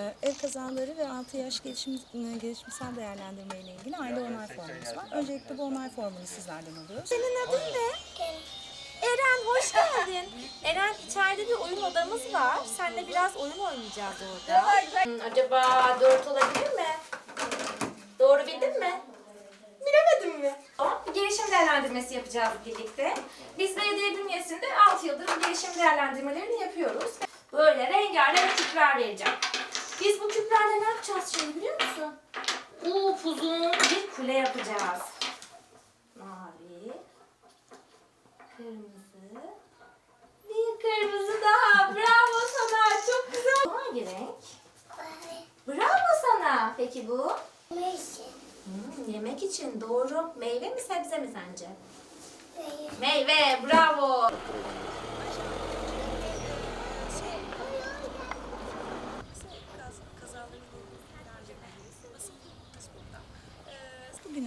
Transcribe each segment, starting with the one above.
Ee, Ev kazaları ve 6 yaş gelişim, e, gelişimsel değerlendirme ile ilgili aile onay formumuz var. Öncelikle bu onay formunu sizlerden alıyoruz. Senin adın ne? Eren hoş geldin. Eren içeride bir oyun odamız var. Seninle biraz oyun oynayacağız orada. Hmm, acaba dört olabilir mi? Doğru bildin mi? Bilemedim mi? Gelişim değerlendirmesi yapacağız birlikte. Biz belediye bünyesinde 6 yıldır gelişim değerlendirmelerini yapıyoruz. Böyle rengarenk küpler vereceğim. Biz bu küplerle ne yapacağız şimdi biliyor musun? Upuzun bir kule yapacağız. Mavi, kırmızı, bir kırmızı daha. Bravo sana. Çok güzel. Hangi renk? Bravo sana. Peki bu? Hmm, yemek için doğru. Meyve mi sebze mi sence? Meyve. Bravo.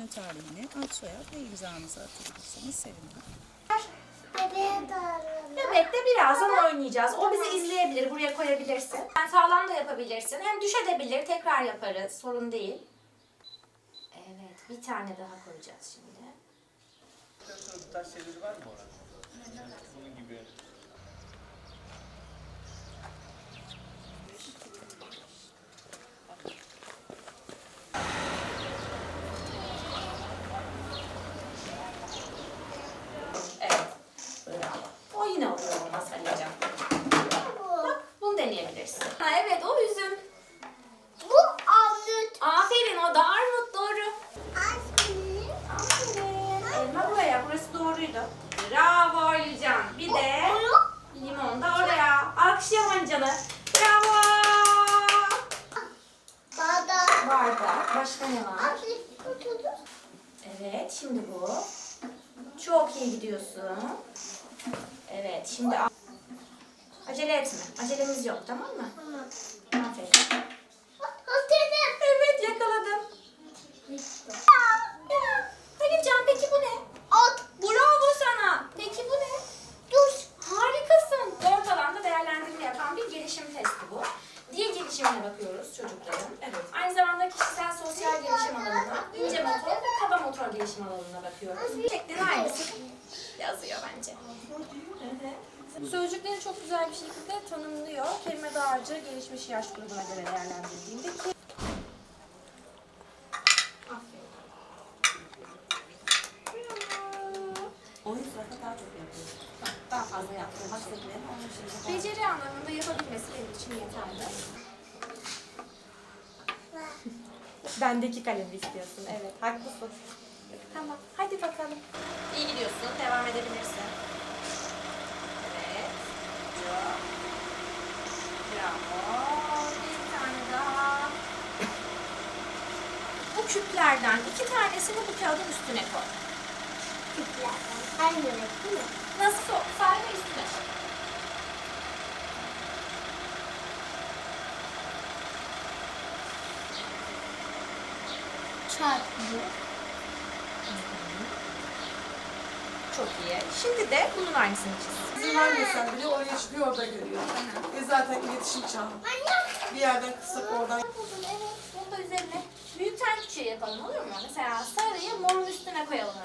Bugünün tarihini, ad soyad ve imzanızı atabilirseniz sevinirim. Bebekte birazdan oynayacağız. O bizi izleyebilir. Buraya koyabilirsin. Sen sağlam da yapabilirsin. Hem düşebilir. Tekrar yaparız. Sorun değil. Evet. Bir tane daha koyacağız şimdi. Bu tarz şeyleri var mı orada? Bunun gibi. Evet. Bravo. O yine oluyor olmaz Alican. Bak bunu deneyebilirsin. Ha, evet o üzüm. Bu armut. Aferin o da armut doğru. Aslında Aferin. Elma buraya. Burası doğruydu. Bravo Alican. Bir de limon da oraya. Alkışlayalım Alican'ı. Bravo. bardak. Bardak. Başka ne var? Evet, şimdi bu. Çok iyi gidiyorsun. Evet, şimdi acele etme. Acelemiz yok, tamam mı? Aferin. Hatırladım. Evet, yakaladım. Ya, Halilcan peki bu ne? At. Bravo sana. Peki bu ne? Duş. Harikasın. Dört alanda değerlendirme yapan bir gelişim testi bu. Dil gelişimine bakıyoruz çocukların. Evet. Aynı zamanda kişisel sosyal gelişim alanına, ince motor ve kaba motor gelişim alanına bakıyoruz. Şeklin aynısı yazıyor bence. Sözcükleri çok güzel bir şekilde tanımlıyor. Kelime dağarcığı gelişmiş yaş grubuna göre değerlendirdiğinde ki... Daha fazla yaptığım Beceri anlamında yapabilmesi benim için yeterli. Bendeki kalemi istiyorsun. Evet, haklısın. Tamam, hadi bakalım. İyi gidiyorsun, devam edebilirsin. Evet. Bravo. Bir tane daha. Bu küplerden iki tanesini bu kağıdın üstüne koy. Küplerden. Aynı renk değil mi? Nasıl? Sadece üstüne. Çarpı. Çok iyi. Şimdi de bunun aynısını çiz. İzin vermesen bile oraya çıkıyor orada görüyor. Ve zaten iletişim çağı. Bir yerden kısıp oradan Bunu da üzerine büyükten küçüğe yapalım olur mu? Mesela sarıyı morun üstüne koyalım